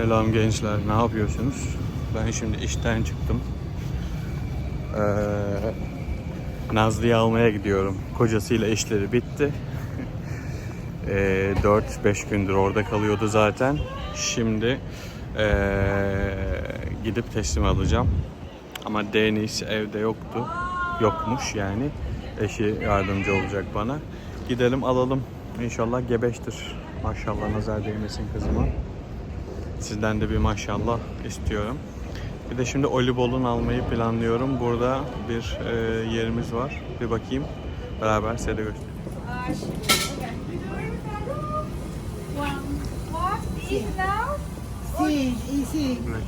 Selam gençler, ne yapıyorsunuz? Ben şimdi işten çıktım. Ee, Nazlı'yı almaya gidiyorum. Kocasıyla işleri bitti. Ee, 4-5 gündür orada kalıyordu zaten. Şimdi ee, gidip teslim alacağım. Ama Deniz evde yoktu. Yokmuş yani. Eşi yardımcı olacak bana. Gidelim alalım. İnşallah gebeştir. Maşallah nazar değmesin kızıma. Sizden de bir maşallah istiyorum. Bir de şimdi olibolun almayı planlıyorum. Burada bir e, yerimiz var. Bir bakayım. Beraber size de göstereyim.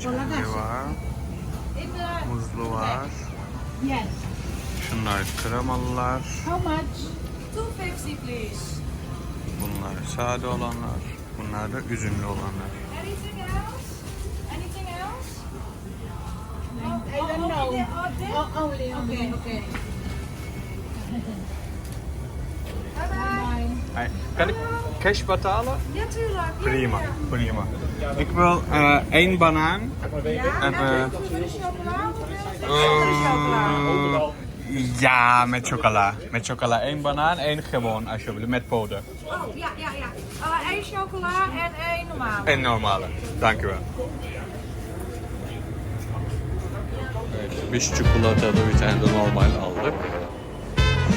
Calle. var. Muzlu var. Yes. Şunlar kremalılar. How much? 250 please. Bunlar sade olanlar. Bunlar da üzümlü olanlar. Only, this? Oh, only, Okay, only. okay. Bye bye. Kan ik cash betalen? Ja, tuurlijk. Prima, prima. Ik wil eh, één banaan. Ja, en de chocola? Ja, met chocola. Met chocola. één banaan, één gewoon alsjeblieft. Met poeder. Oh, ja, ja, ja. Uh, één chocola en één normaal. En normale. Dankjewel. Biz çikolatalı bir tane de normal aldık.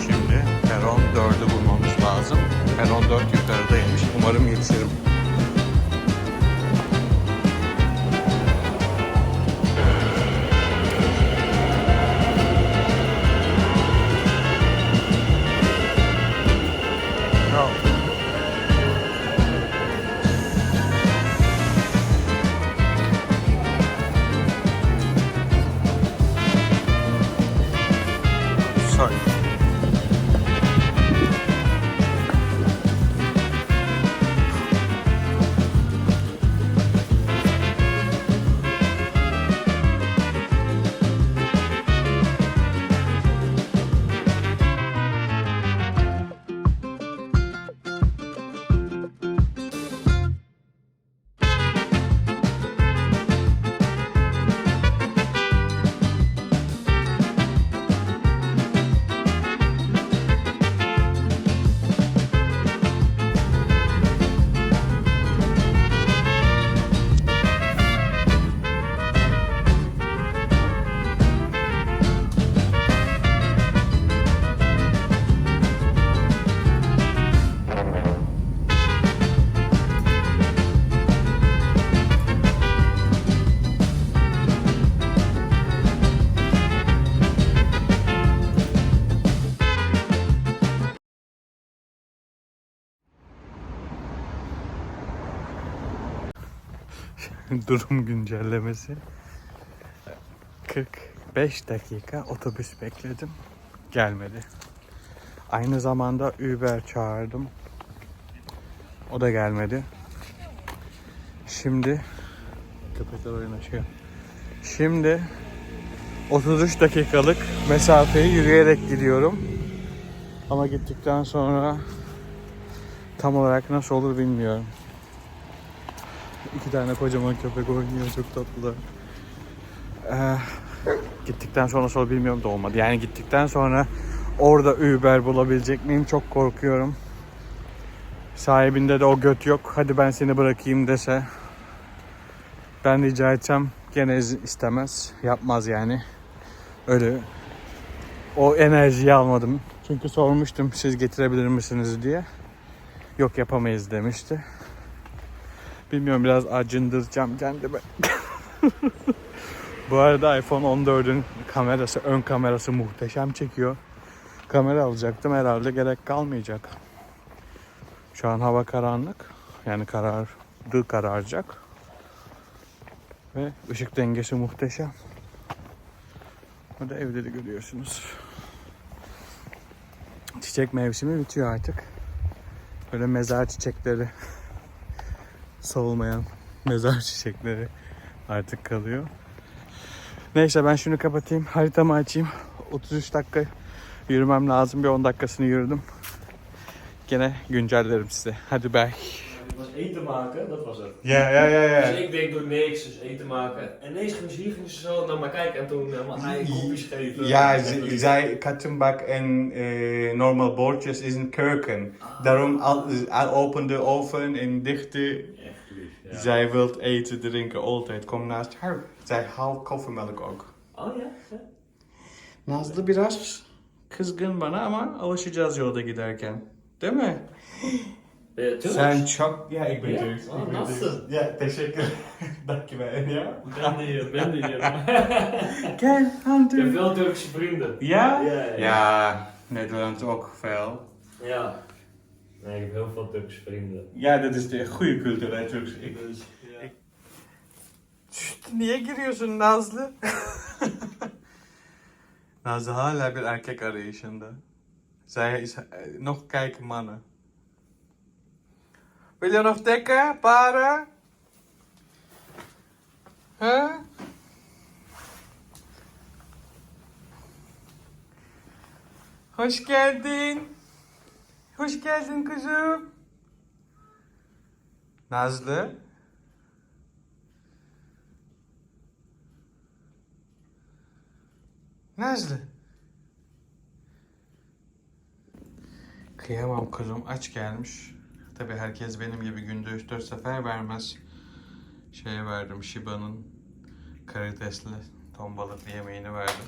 Şimdi peron 4'ü bulmamız lazım. Peron 4 yukarıdaymış. Umarım yetişirim. Durum güncellemesi. 45 dakika otobüs bekledim. Gelmedi. Aynı zamanda Uber çağırdım. O da gelmedi. Şimdi köpekler oynaşıyor. Şimdi 33 dakikalık mesafeyi yürüyerek gidiyorum. Ama gittikten sonra tam olarak nasıl olur bilmiyorum. İki tane kocaman köpek oynuyor çok tatlılar. Ee, gittikten sonra sonra bilmiyorum da olmadı. Yani gittikten sonra orada Uber bulabilecek miyim çok korkuyorum. Sahibinde de o göt yok. Hadi ben seni bırakayım dese. Ben rica etsem gene istemez. Yapmaz yani. Öyle o enerjiyi almadım. Çünkü sormuştum siz getirebilir misiniz diye. Yok yapamayız demişti. Bilmiyorum biraz acındıracağım kendimi. Bu arada iPhone 14'ün kamerası, ön kamerası muhteşem çekiyor. Kamera alacaktım herhalde gerek kalmayacak. Şu an hava karanlık. Yani karardı kararacak. Ve ışık dengesi muhteşem. Burada evleri görüyorsunuz. Çiçek mevsimi bitiyor artık. Böyle mezar çiçekleri solmayan mezar çiçekleri artık kalıyor. Neyse ben şunu kapatayım. Haritamı açayım. 33 dakika yürümem lazım. Bir 10 dakikasını yürüdüm. Gene güncellerim size. Hadi bye. was eten maken, dat was het. Ja, ja, ja, Dus ja. ik deed door niks, dus eten maken. En ineens ging ze hier ging ze zo naar me kijken en toen helemaal eigen kopjes geven. Ja, ze- zij kattenbak en eh, normal bordjes is een keuken. Daarom al, al open de oven en dichte. Lief, ja. Zij wilt eten, drinken, altijd. Kom naast haar. Zij houdt koffiemelk ook. Oh ja? ja. Nazlı biraz kızgın bana ama alışacağız yolda giderken. Değil mi? Turks? Sen çok... Ya ik ben Ja? Turks. Oh, ik ben nasıl? Ya teşekkür. Dankjewel. Ja. Ben de hier, ben de hier. Gel, Ik heb Hunter. veel Turkse vrienden. Ja? Ja, ja. Ja, Nederland ook veel. Ja. Nee, ik heb heel veel Turkse vrienden. Ja, dat is de goede cultuur hè, Turks. Ik... Dus, ja. Niye giriyorsun Nazlı? Nazlı hala bir erkek arayışında. Zij is eh, nog kijken mannen. Wil je nog dekken, paren? Huh? Hoş geldin. Hoş geldin kızım. Nazlı. Nazlı. Kıyamam kızım aç gelmiş. Tabi herkes benim gibi günde 3-4 sefer vermez. Şeye verdim Shiba'nın karidesli ton balıklı yemeğini verdim.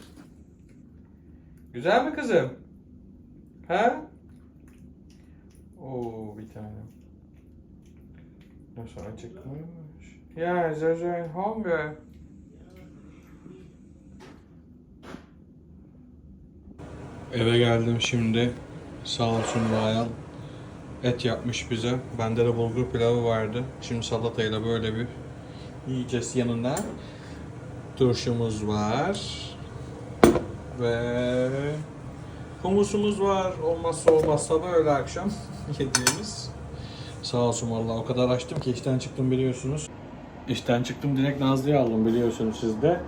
Güzel mi kızım? Ha? Oo bir tane. Nasıl acıkmış? Ya Zozo'nun hunger. Eve geldim şimdi. Sağ olsun Bayan. Et yapmış bize. Bende de bulgur pilavı vardı. Şimdi salatayla böyle bir yiyeceğiz yanında. Turşumuz var. Ve humusumuz var. Olmazsa olmazsa böyle akşam yediğimiz. Sağ olsun vallahi o kadar açtım ki işten çıktım biliyorsunuz. İşten çıktım direkt Nazlı'yı aldım biliyorsunuz siz de.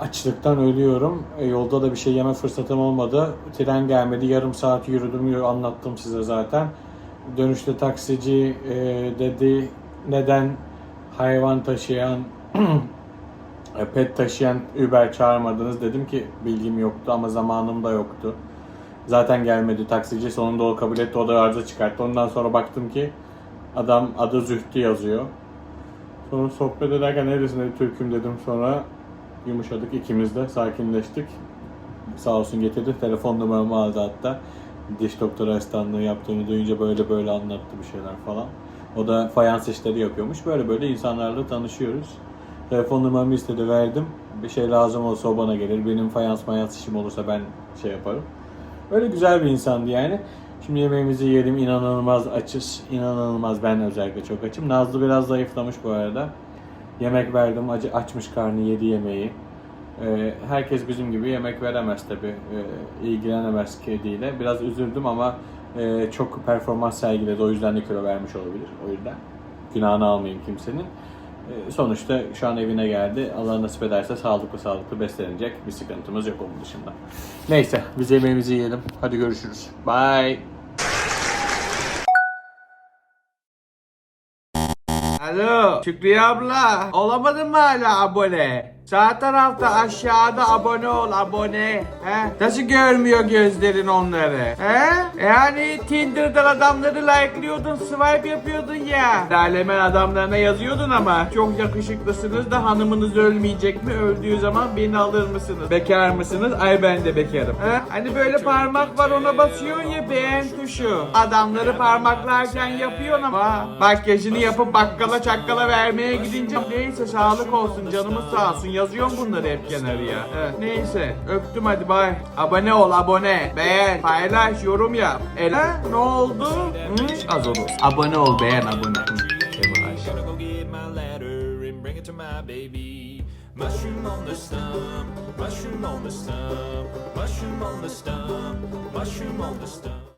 Açlıktan ölüyorum. E, yolda da bir şey yeme fırsatım olmadı. Tren gelmedi. Yarım saat yürüdüm. yürü- Anlattım size zaten. Dönüşte taksici e, dedi neden hayvan taşıyan e, pet taşıyan Uber çağırmadınız. Dedim ki bilgim yoktu ama zamanım da yoktu. Zaten gelmedi taksici. Sonunda o kabul etti. O da arıza çıkarttı. Ondan sonra baktım ki adam adı Zühtü yazıyor. Sonra sohbet ederken neredesin dedi Türk'üm dedim sonra yumuşadık ikimiz de sakinleştik. Sağ olsun getirdi telefon numaramı aldı hatta. Diş doktoru asistanlığı yaptığını duyunca böyle böyle anlattı bir şeyler falan. O da fayans işleri yapıyormuş. Böyle böyle insanlarla tanışıyoruz. Telefon numaramı istedi verdim. Bir şey lazım olsa o bana gelir. Benim fayans mayans işim olursa ben şey yaparım. Öyle güzel bir insandı yani. Şimdi yemeğimizi yiyelim. İnanılmaz açız. İnanılmaz. Ben özellikle çok açım. Nazlı biraz zayıflamış bu arada. Yemek verdim. Acı açmış karnı yedi yemeği. Ee, herkes bizim gibi yemek veremez tabi. Ee, ilgilenemez kediyle. Biraz üzüldüm ama e, çok performans sergiledi. O yüzden de kilo vermiş olabilir. O yüzden günahını almayayım kimsenin. Sonuçta şu an evine geldi. Allah nasip ederse sağlıklı sağlıklı beslenecek. Bir sıkıntımız yok onun dışında. Neyse biz yemeğimizi yiyelim. Hadi görüşürüz. Bye. Alo Şükriye abla olamadın mı hala abone? Sağ tarafta aşağıda abone ol abone. He? Nasıl görmüyor gözlerin onları? He? Yani Tinder'dan adamları like'lıyordun, swipe yapıyordun ya. Alemen adamlarına yazıyordun ama çok yakışıklısınız da hanımınız ölmeyecek mi? Öldüğü zaman beni alır mısınız? Bekar mısınız? Ay ben de bekarım. He? Hani böyle parmak var ona basıyorsun ya beğen tuşu. Adamları parmaklarken yapıyorsun ama makyajını yapıp bakkala çakkala vermeye gidince neyse sağlık olsun canımız sağ olsun yazıyorum bunları hep kenarıya. He. Neyse öptüm hadi bay. Abone ol abone. Beğen paylaş yorum yap. El He? ne oldu? Hı? Az olur. Abone ol beğen abone. Mushroom on the stump, mushroom on the stump, mushroom on the stump, mushroom on the stump.